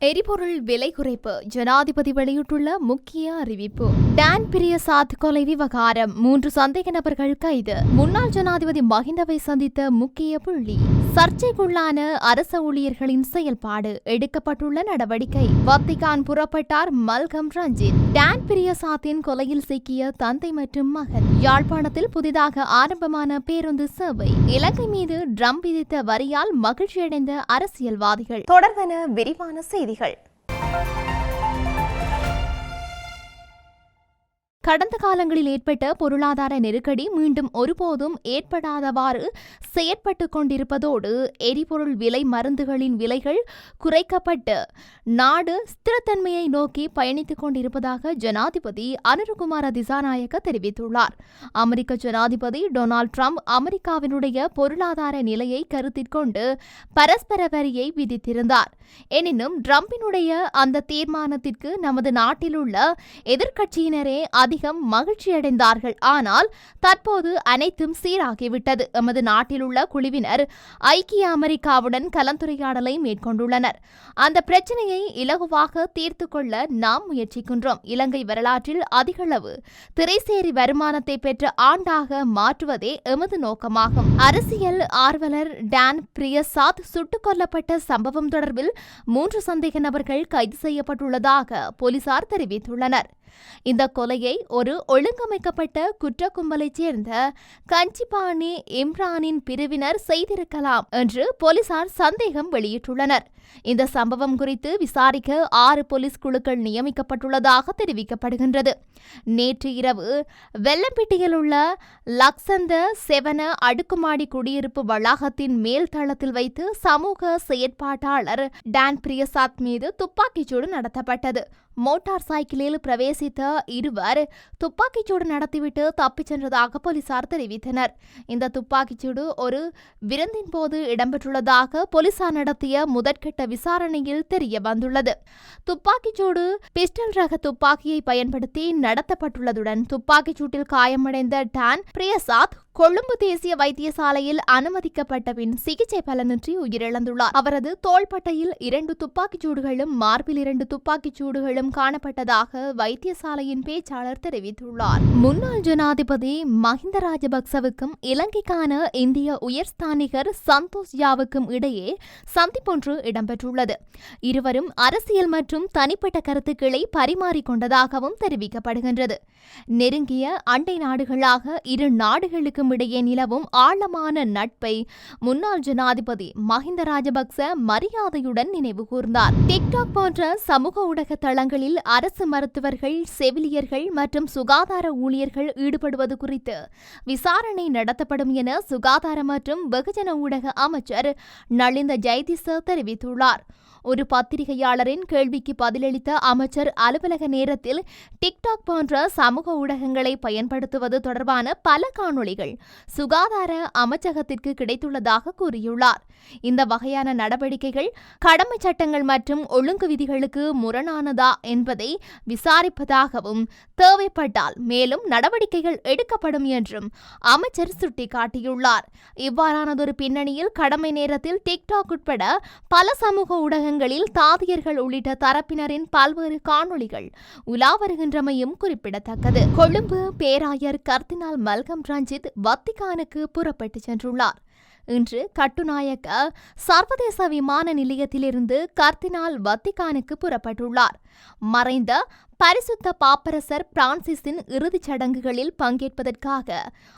எரிபொருள் விலை குறைப்பு ஜனாதிபதி வெளியிட்டுள்ள முக்கிய அறிவிப்பு. டான் பிரியசாத் கொலை விவகாரம். மூன்று சந்தேக நபர்கள் கைது. முன்னாள் ஜனாதிபதி மஹிந்தவை சந்தித்த முக்கிய புள்ளி. சர்ச்சைக்குள்ளான அரச ஊழியர்களின் செயல்பாடு எடுக்கப்பட்டுள்ள நடவடிக்கை. வத்திகான் புறப்பட்டார் மல்கம் ரஞ்சித். டான் பிரியசாத்தின் கொலையில் சிக்கிய தந்தை மற்றும் மகன். யாழ்ப்பாணத்தில் புதிதாக ஆரம்பமான பேருந்து சேவை. இலங்கை மீது ட்ரம் விதித்த வரியால் மகிழ்ச்சியடைந்த அரசியல்வாதிகள். தொடர்வன விரிவான செய்திகள். கடந்த காலங்களில் ஏற்பட்ட பொருளாதார நெருக்கடி மீண்டும் ஒருபோதும் ஏற்படாதவாறு செயற்பட்டு கொண்டிருப்பதோடு எரிபொருள் விலை மருந்துகளின் விலைகள் குறைக்கப்பட்டு நாடு ஸ்திரத்தன்மையை நோக்கி பயணித்துக் கொண்டிருப்பதாக ஜனாதிபதி அனுருகுமார திசாநாயக்க தெரிவித்துள்ளார். அமெரிக்க ஜனாதிபதி டொனால்ட் ட்ரம்ப் அமெரிக்காவினுடைய பொருளாதார நிலையை கருத்தில் கொண்டு பரஸ்பர வரியை விதித்திருந்தார். எனினும் ட்ரம்பினுடைய அந்த தீர்மானத்திற்கு நமது நாட்டிலுள்ள எதிர்க்கட்சியினரே அதிகம் மகிழ்ச்சியடைந்தார்கள். ஆனால் தற்போது அனைத்தும் சீராகிவிட்டது. எமது நாட்டிலுள்ள குழுவினர் ஐக்கிய அமெரிக்காவுடன் கலந்துரையாடலை மேற்கொண்டுள்ளனர். அந்த பிரச்சனையை இலகுவாக தீர்த்து கொள்ள நாம் முயற்சிக்கின்றோம். இலங்கை வரலாற்றில் அதிகளவு திரைசேரி வருமானத்தை பெற்ற ஆண்டாக மாற்றுவதே எமது நோக்கமாகும். அரசியல் ஆர்வலர் டான் பிரியசாத் சுட்டுக் கொல்லப்பட்ட சம்பவம் தொடர்பில் மூன்று சந்தேக நபர்கள் கைது செய்யப்பட்டுள்ளதாக போலீசார் தெரிவித்துள்ளனர். இந்த கொலையை ஒரு ஒழுங்கமைக்கப்பட்ட குற்ற கும்பலைச் சேர்ந்த கஞ்சிபாணி இம்ரானின் பிரிவினர் செய்திருக்கலாம் என்று போலீசார் சந்தேகம் வெளியிட்டுள்ளனர். இந்த சம்பவம் குறித்து விசாரிக்க ஆறு போலீஸ் குழுக்கள் நியமிக்கப்பட்டுள்ளதாக தெரிவிக்கப்படுகின்றது. நேற்று இரவு வெள்ளம்பிட்டியில் உள்ள லக்சந்த செவன அடுக்குமாடி குடியிருப்பு வளாகத்தின் மேல் தளத்தில் வைத்து சமூக செயற்பாட்டாளர் டான் பிரியசாத் மீது துப்பாக்கிச்சூடு நடத்தப்பட்டது. மோட்டார் சைக்கிளில் பிரவேசித்த இருவர் துப்பாக்கிச்சூடு நடத்திவிட்டு தப்பிச் சென்றதாக போலீசார் தெரிவித்தனர். இந்த துப்பாக்கிச்சூடு ஒரு விருந்தின் போது இடம்பெற்றுள்ளதாக போலீசார் நடத்திய முதற்கட்ட விசாரணையில் தெரிய வந்துள்ளது துப்பாக்கிச்சூடு பிஸ்டல் ரக துப்பாக்கியை பயன்படுத்தி நடத்தப்பட்டுள்ளதுடன் துப்பாக்கிச்சூட்டில் காயமடைந்த டான் பிரியசாத் கொழும்பு தேசிய வைத்தியசாலையில் அனுமதிக்கப்பட்ட பின் சிகிச்சை பலனின்றி உயிரிழந்துள்ளார். அவரது தோள்பட்டையில் இரண்டு துப்பாக்கிச் சூடுகளும் மார்பில் இரண்டு துப்பாக்கிச் சூடுகளும் காணப்பட்டதாக வைத்தியசாலையின் பேச்சாளர் தெரிவித்துள்ளார். முன்னாள் ஜனாதிபதி மஹிந்த ராஜபக்சவுக்கும் இலங்கைக்கான இந்திய உயர்ஸ்தானிகர் சந்தோஷ் யாவுக்கும் இடையே சந்திப்பொன்று இடம்பெற்றுள்ளது. இருவரும் அரசியல் மற்றும் தனிப்பட்ட கருத்துக்களை பரிமாறிக்கொண்டதாகவும் தெரிவிக்கப்படுகின்றது. நெருங்கிய அண்டை நாடுகளாக இரு நாடுகளுக்கும் இடையே நிலவும் ஆழமான நட்பை முன்னாள் ஜனாதிபதி மஹிந்த ராஜபக்ச மரியாதையுடன் நினைவு கூர்ந்தார். டிக்டாக் போன்ற சமூக ஊடக தளங்களில் அரசு மருத்துவர்கள் செவிலியர்கள் மற்றும் சுகாதார ஊழியர்கள் ஈடுபடுவது குறித்து விசாரணை நடத்தப்படும் என சுகாதார மற்றும் வெகுஜன ஊடக அமைச்சர் நளிந்த ஜெயதிச தெரிவித்துள்ளார். ஒரு பத்திரிகையாளரின் கேள்விக்கு பதிலளித்த அமைச்சர் அலுவலக நேரத்தில் டிக்டாக் போன்ற சமூக ஊடகங்களை பயன்படுத்துவது தொடர்பான பல காணொளிகள் சுகாதார அமைச்சகத்திற்கு கிடைத்துள்ளதாக கூறியுள்ளார். இந்த வகையான நடவடிக்கைகள் கடமை சட்டங்கள் மற்றும் ஒழுங்கு விதிகளுக்கு முரணானதா என்பதை விசாரிப்பதாகவும் தேவைப்பட்டால் மேலும் நடவடிக்கைகள் எடுக்கப்படும் என்றும் அமைச்சர் சுட்டிக்காட்டியுள்ளார். இவ்வாறானதொரு பின்னணியில் கடமை நேரத்தில் டிக்டாக் உட்பட பல சமூக ஊடகங்கள் இடங்களில் தாதியர்கள் உள்ளிட்ட தரப்பினரின் பல்வேறு காணொளிகள் உலா வருகின்றமையும் குறிப்பிடத்தக்கது. கொழும்பு பேராயர் கர்தினால் மல்கம் ரஞ்சித் வத்திகானுக்கு புறப்பட்டு சென்றுள்ளார். இன்று கட்டுநாயக்க சர்வதேச விமான நிலையத்திலிருந்து கர்தினால் வத்திகானுக்கு புறப்பட்டுள்ளார். மறைந்த பரிசுத்த பாப்பரசர் பிரான்சிஸின் இறுதிச் சடங்குகளில் பங்கேற்பதற்காக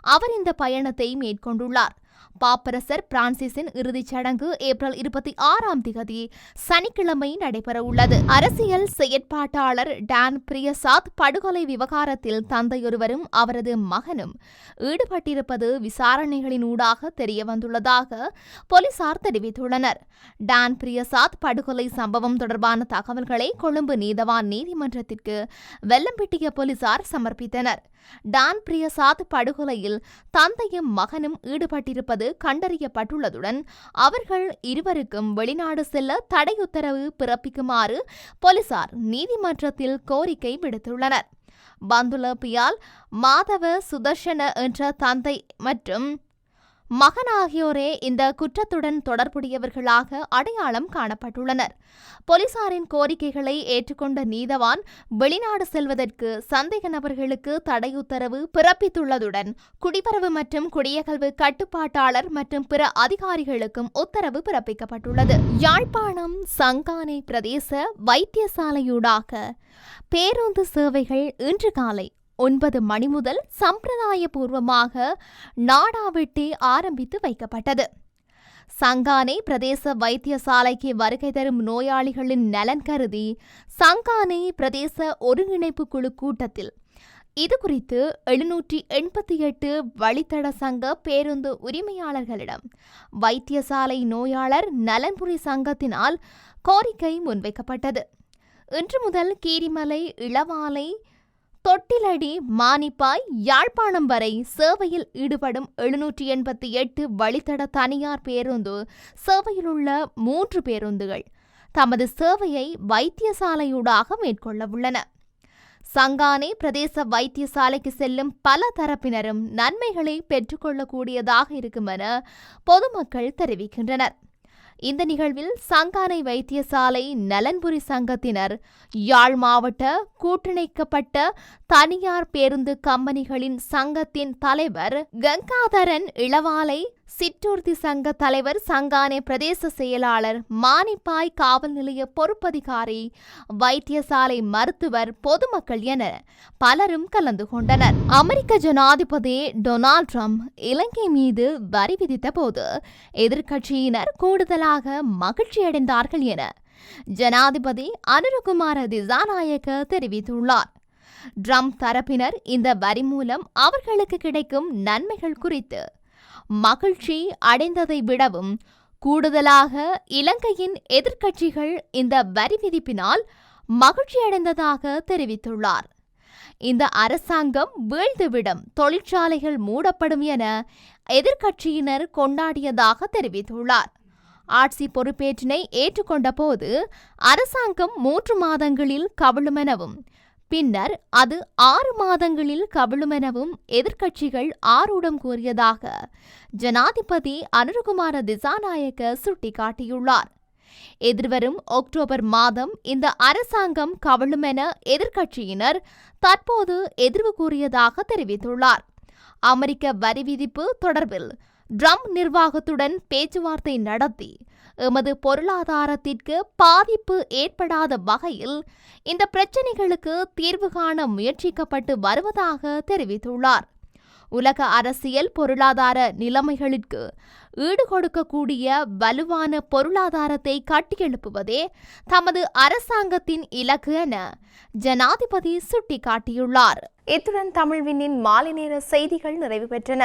அவர் இந்த பயணத்தை மேற்கொண்டுள்ளார். பாப்பரசர் பிரான்சிஸின் இறுதிச் சடங்கு ஏப்ரல் இருபத்தி ஆறாம் திகதி சனிக்கிழமை நடைபெறவுள்ளது. அரசியல் செயற்பாட்டாளர் டான் பிரியசாத் படுகொலை விவகாரத்தில் தந்தையொருவரும் அவரது மகனும் ஈடுபட்டிருப்பது விசாரணைகளின் ஊடாக தெரியவந்துள்ளதாக போலீசார் தெரிவித்துள்ளனர். டான் பிரியசாத் படுகொலை சம்பவம் தொடர்பான தகவல்களை கொழும்பு நீதவான் நீதிமன்றத்திற்கு வெல்லம்பிட்டிய போலீசார் சமர்ப்பித்தனர். டான் பிரியசாத் படுகொலையில் தந்தையும் மகனும் ஈடுபட்டிருப்ப இருப்பது கண்டறியப்பட்டுள்ளதுடன் அவர்கள் இருவருக்கும் வெளிநாடு செல்ல தடை உத்தரவு பிறப்பிக்குமாறு போலீசார் நீதிமன்றத்தில் கோரிக்கை விடுத்துள்ளனர். பந்துல பியால் மாதவ சுதர்ஷன என்ற தந்தை மற்றும் மகன் ஆகியோரே இந்த குற்றத்துடன் தொடர்புடையவர்களாக அடையாளம் காணப்பட்டுள்ளனர். போலீசாரின் கோரிக்கைகளை ஏற்றுக்கொண்ட நீதவான் வெளிநாடு செல்வதற்கு சந்தேக நபர்களுக்கு தடை உத்தரவு பிறப்பித்துள்ளதுடன் குடிபரவு மற்றும் குடியகல்வு கட்டுப்பாட்டாளர் மற்றும் பிற அதிகாரிகளுக்கும் உத்தரவு பிறப்பிக்கப்பட்டுள்ளது. யாழ்ப்பாணம் சங்கானை பிரதேச வைத்தியசாலையூடாக பேருந்து சேவைகள் இன்று காலை ஒன்பது மணி முதல் சம்பிரதாயபூர்வமாக நாடாவெட்டி ஆரம்பித்து வைக்கப்பட்டது. சங்கானை பிரதேச வைத்தியசாலைக்கு வருகை தரும் நோயாளிகளின் நலன் கருதி சங்கானை பிரதேச ஒருங்கிணைப்பு குழு கூட்டத்தில் இது குறித்து எழுநூற்றி எண்பத்தி எட்டு வழித்தட சங்க பேருந்து உரிமையாளர்களிடம் வைத்தியசாலை நோயாளர் நலன்புரி சங்கத்தினால் கோரிக்கை முன்வைக்கப்பட்டது. இன்று முதல் கீரிமலை இளவாலை தொட்டிலடி மானிப்பாய் யாழ்ப்பாணம் வரை சேவையில் ஈடுபடும் எழுநூற்றி எண்பத்தி எட்டு வழித்தட தனியார் பேருந்து சேவையில் உள்ள மூன்று பேருந்துகள் தமது சேவையை வைத்தியசாலையூடாக மேற்கொள்ள உள்ளன. சங்கானை பிரதேச வைத்தியசாலைக்கு செல்லும் பல தரப்பினரும் நன்மைகளை பெற்றுக்கொள்ளக்கூடியதாக இருக்கும் என பொதுமக்கள் தெரிவிக்கின்றனர். இந்த நிகழ்வில் சங்கானை வைத்தியசாலை நலன்புரி சங்கத்தினர் யாழ் மாவட்ட கூட்டிணைக்கப்பட்ட தனியார் பேருந்து கம்பெனிகளின் சங்கத்தின் தலைவர் கங்காதரன் இளவாலை சிற்றூர்த்தி சங்க தலைவர் சங்கானே பிரதேச செயலாளர் மானிப்பாய் காவல் நிலைய பொறுப்பதிகாரி வைத்தியசாலை மருத்துவர் பொதுமக்கள் என பலரும் கலந்து கொண்டனர். அமெரிக்க ஜனாதிபதி டொனால்ட் ட்ரம்ப் இலங்கை மீது வரி விதித்த போது எதிர்க்கட்சியினர் கூடுதலாக மகிழ்ச்சியடைந்தார்கள் என ஜனாதிபதி அனுரகுமார திசாநாயக்க தெரிவித்துள்ளார். ட்ரம்ப் தரப்பினர் இந்த வரி மூலம் அவர்களுக்கு கிடைக்கும் நன்மைகள் குறித்து மகிழ்ச்சி அடைந்ததை விடவும் கூடுதலாக இலங்கையின் எதிர்க்கட்சிகள் இந்த வரி விதிப்பினால் மகிழ்ச்சியடைந்ததாக தெரிவித்துள்ளார். இந்த அரசாங்கம் வீழ்ந்துவிடும் தொழிற்சாலைகள் மூடப்படும் என எதிர்க்கட்சியினர் கொண்டாடியதாக தெரிவித்துள்ளார். ஆட்சி பொறுப்பேற்றினை ஏற்றுக்கொண்ட போது அரசாங்கம் மூன்று மாதங்களில் கவிழுமெனவும் பின்னர் அது ஆறு மாதங்களில் கவிழுமெனவும் எதிர்க்கட்சிகள் ஆரூடம் கூறியதாக ஜனாதிபதி அனுருகுமார திசாநாயக்க சுட்டிக்காட்டியுள்ளார். எதிர்வரும் அக்டோபர் மாதம் இந்த அரசாங்கம் கவிழுமென எதிர்க்கட்சியினர் தற்போது எதிர்வு கூறியதாக தெரிவித்துள்ளார். அமெரிக்க வரி விதிப்பு தொடர்பில் ட்ரம்ப் நிர்வாகத்துடன் பேச்சுவார்த்தை நடத்தி எமது பொருளாதாரத்திற்கு பாதிப்பு ஏற்படாத வகையில் இந்த பிரச்சினைகளுக்கு தீர்வு காண முயற்சிக்கப்பட்டு வருவதாக தெரிவித்துள்ளார். உலக அரசியல் பொருளாதார நிலைமைகளுக்கு ஈடுகொடுக்கக்கூடிய வலுவான பொருளாதாரத்தை கட்டியெழுப்புவதே தமது அரசாங்கத்தின் இலக்கு என ஜனாதிபதி சுட்டிக்காட்டியுள்ளார். இத்துடன் தமிழ்வினின் மாலை நேர செய்திகள் நிறைவு பெற்றன.